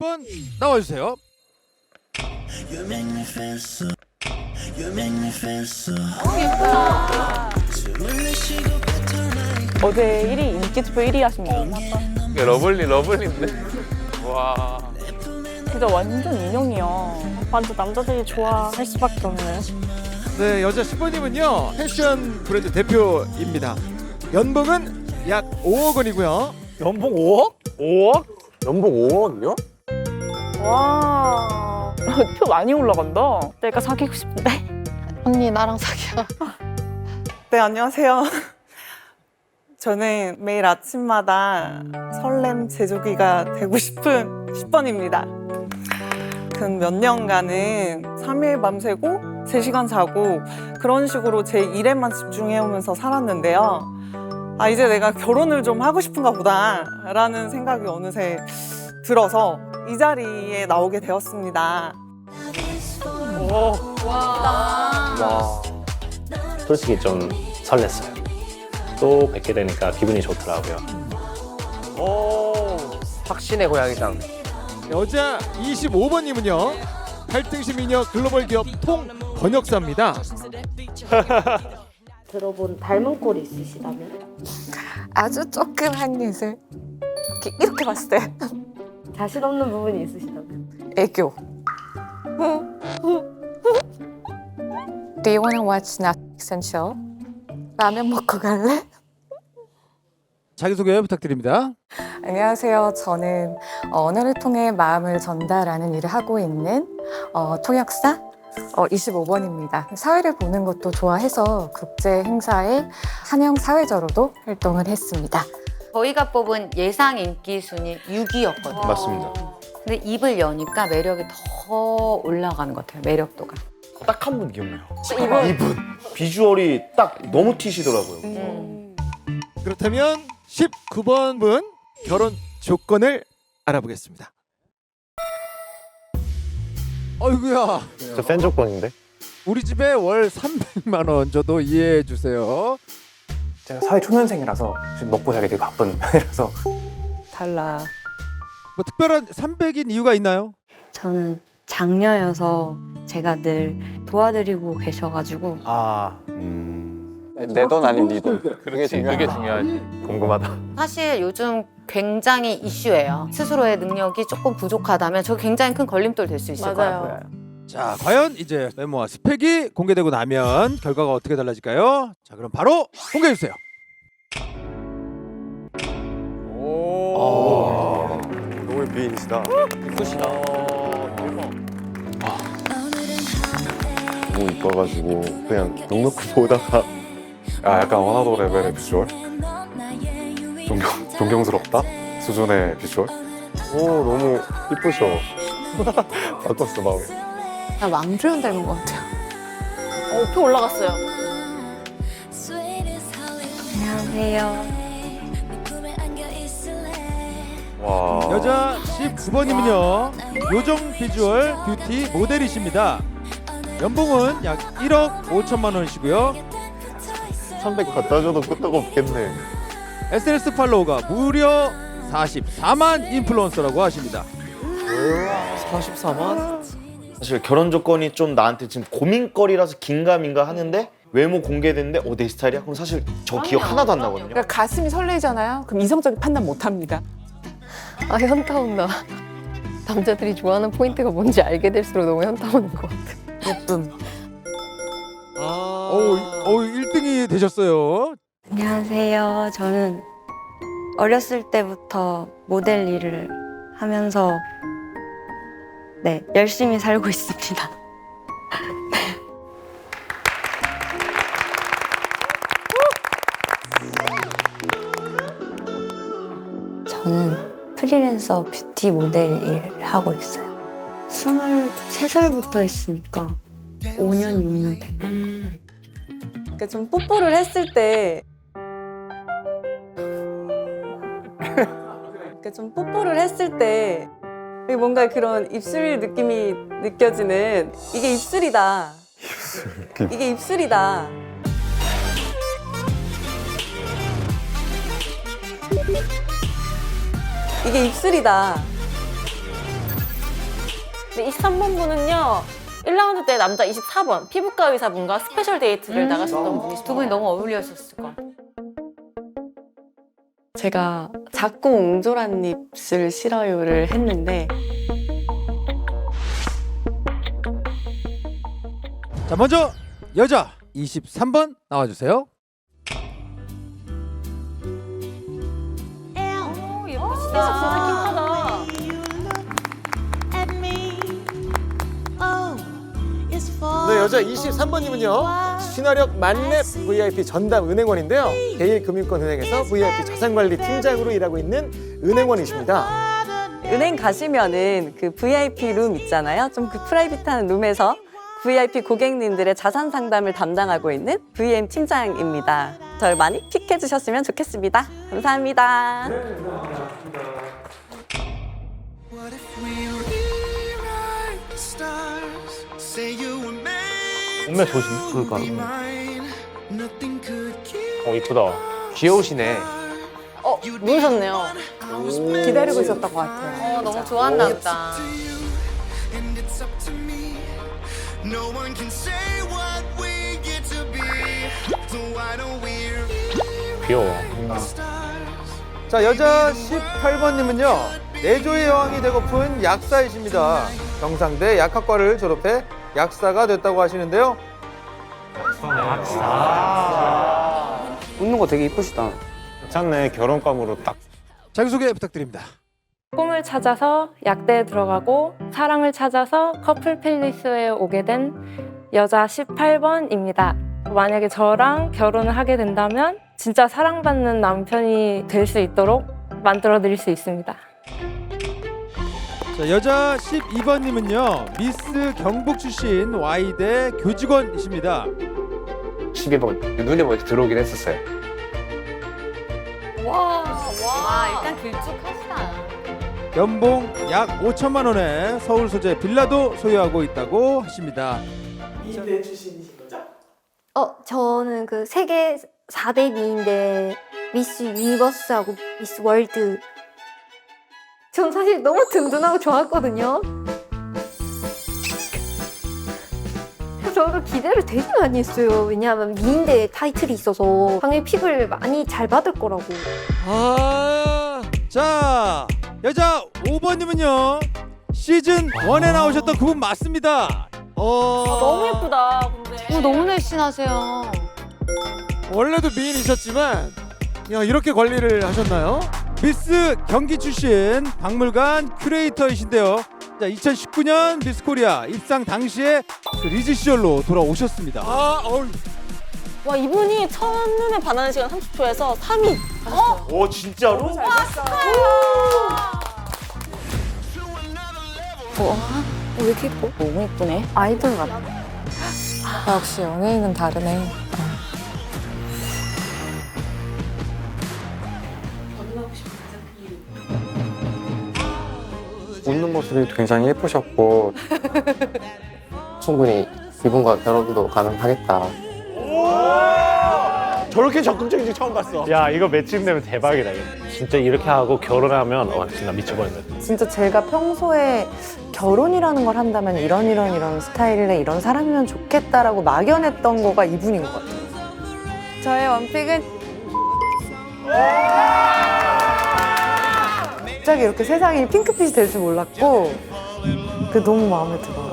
10번 나와주세요. You make me feel so. You make me feel so. 어제 1위 인기 투표 1위 하신 거 이게 러블리 러블리인데. 와. 진짜 완전 인형이야. 완전 남자들이 좋아할 수밖에 없네. 네, 여자 10번님은요 패션 브랜드 대표입니다. 연봉은 약 5억 원이고요. 연봉 5억? 5억? 연봉 5억이요? 와. 표 많이 올라간다. 내가 사귀고 싶은데. 언니 나랑 사귀어. 네, 안녕하세요. 저는 매일 아침마다 설렘 제조기가 되고 싶은 10번입니다. 근몇 년간은 3일 밤새고 3시간 자고 그런 식으로 제 일에만 집중해오면서 살았는데요. 아, 이제 내가 결혼을 좀 하고 싶은가 보다 라는 생각이 어느새 들어서 이 자리에 나오게 되었습니다. 와, 솔직히 좀 설렜어요. 또 뵙게 되니까 기분이 좋더라고요. 오. 확신의 고양이상. 여자 25번님은요 팔등시 미녀 글로벌 기업 통 번역사입니다. 들어본 닮은 꼴이 있으시다면? 아주 조그만 예술. 이렇게, 이렇게 봤을 때 자신 없는 부분이 있으시다면? 애교. Do you wanna watch Netflix and chill? 라면 먹고 갈래? 자기 소개 부탁드립니다. 안녕하세요. 저는 언어를 통해 마음을 전달하는 일을 하고 있는 어, 통역사 어, 25번입니다. 사회를 보는 것도 좋아해서 국제 행사에 한영 사회자로도 활동을 했습니다. 저희가 뽑은 예상 인기 순위 6위였거든요. 맞습니다. 근데 입을 여니까 매력이 더 올라가는 것 같아요. 매력도가. 딱 한 분 기억나요. 이분 비주얼이 딱 너무 튀시더라고요. 음. 그렇다면 19번 분 결혼 조건을 알아보겠습니다. 어이구야 저팬 조건인데? 우리 집에 월 300만 원 줘도 이해해 주세요. 제가 사회 초년생이라서 지금 먹고 살기 되게 바쁜 편이라서 달라. 뭐 특별한 300인 이유가 있나요? 저는 장녀여서 제가 늘 도와드리고 계셔가지고 아, 내 돈 아닌 네 돈. 그렇지. 그게 중요하지. 궁금하다. 사실 요즘 굉장히 이슈예요. 스스로의 능력이 조금 부족하다면 저 굉장히 큰 걸림돌 될 수 있을 맞아요. 보여요. 자, 과연 이제 메모와 스펙이 공개되고 나면 결과가 어떻게 달라질까요? 자, 그럼 바로 공개해 주세요. 오. 너무 미인이시다. 이쁘시다. 너무 이뻐가지고 그냥 넉넉히 보다가 아 약간 원하도 레벨의 비주얼 존경, 존경스럽다 수준의 비주얼 오 너무 이쁘셔. 바꿨어 마음이. 나 왕조연 닮은 것 같아요. 어, 표 올라갔어요. 안녕하세요. 와 여자 19번님은요. 요정 비주얼 뷰티 모델이십니다. 연봉은 약 1억 5천만 원이시고요. 300 갖다 줘도 끄떡 없겠네. SNS 팔로워가 무려 44만 인플루언서라고 하십니다. 44만? 사실 결혼 조건이 좀 나한테 지금 고민거리라서 긴가민가 하는데 외모 공개됐는데 어 내 스타일이야? 그럼 사실 저 기억 하나도 안 나거든요. 그러니까 가슴이 설레잖아요. 그럼 이성적인 판단 못 합니다. 아 현타 온다. 남자들이 좋아하는 포인트가 뭔지 알게 될수록 너무 현타 오는 것 같아. 예쁨. 어우, 어우 1등이 되셨어요. 안녕하세요. 저는 어렸을 때부터 모델 일을 하면서 네, 열심히 살고 있습니다. 저는 프리랜서 뷰티 모델 일을 하고 있어요. 23살부터 했으니까 5년, 6년 됐나? 그러니까 좀 뽀뽀를 했을 때 그러니까 좀 뽀뽀를 했을 때 뭔가 그런 입술 느낌이 느껴지는 이게 입술이다. 이게 입술이다. 이게 입술이다. 근데 23번 분은요. 1라운드 때 남자 24번 피부과 의사분과 스페셜 데이트를 나가셨던 분이시죠. 두 분이 너무 어울리셨을 것 같아요. 제가 작고 옹졸한 입술 싫어요를 했는데 자 먼저 여자 23번 나와주세요. 여자 23번님은요. 친화력 만렙 VIP 전담 은행원인데요. 제일금융권은행에서 VIP 자산관리 팀장으로 일하고 있는 은행원이십니다. 은행 가시면은 그 VIP 룸 있잖아요. 좀 그 프라이빗한 룸에서 VIP 고객님들의 자산 상담을 담당하고 있는 VM 팀장입니다. 저를 많이 픽해 주셨으면 좋겠습니다. 감사합니다. 몸매 조심. 그러니까. 어 이쁘다. 귀여우시네. 어, 누우셨네요. 기다리고 있었던 것 같아요. 어, 너무 좋았나 보다. to you, and it's up to me. No one can say what we get to be. So why don't we rewrite 귀여워. 자 여자 18번님은요 내조의 여왕이 되고픈 약사이십니다. 경상대 약학과를 졸업해 약사가 됐다고 하시는데요. 웃는 거 되게 이쁘시다. 괜찮네. 결혼감으로 딱. 자기 소개 부탁드립니다. 꿈을 찾아서 약대에 들어가고 사랑을 찾아서 커플 팰리스에 오게 된 여자 18번입니다. 만약에 저랑 결혼을 하게 된다면 진짜 사랑받는 남편이 될 수 있도록 만들어 드릴 수 있습니다. 자 여자 12번님은요 미스 경북 출신 Y대 교직원이십니다. 12번 눈에 먼저 들어오긴 했었어요. 와, 와, 일단 길쭉하시다. 연봉 약 5천만 원에 서울 소재 빌라도 소유하고 있다고 하십니다. 어, 저는 그 세계 4대 미인데 미스 유니버스하고 미스 월드. 전 사실 너무 든든하고 좋았거든요. 저도 기대를 되게 많이 했어요. 왜냐하면 미인대 타이틀이 있어서 당연히 픽을 많이 잘 받을 거라고. 아, 자 여자 5번님은요 시즌 1에 나오셨던 그분 맞습니다. 어 너무 예쁘다. 근데. 어, 너무 날씬하세요. 원래도 미인이셨지만 야 이렇게 관리를 하셨나요? 미스 경기 출신 박물관 큐레이터이신데요. 자 2019년 미스 코리아 입상 당시에 그 리즈 시절로 돌아오셨습니다. 아, 어우. 와, 이분이 첫눈에 반하는 시간 30초에서 3위. 오 진짜로? 왜 이렇게 예뻐? 너무 예쁘네. 아이돌 같아. 아, 역시 연예인은 다르네. 웃는 모습이 굉장히 예쁘셨고 충분히 이분과 결혼도 가능하겠다. 저렇게 적극적인지 처음 봤어. 야 이거 매칭되면 대박이다. 이거. 진짜 이렇게 하고 결혼하면 어 진짜 미쳐버린다. 진짜 제가 평소에 결혼이라는 걸 한다면 이런 이런 이런 스타일의 이런 사람이면 좋겠다라고 막연했던 거가 이분인 것 같아요. 저의 원픽은 갑자기 이렇게 세상이 핑크빛이 될 줄 몰랐고 그 너무 마음에 들어요.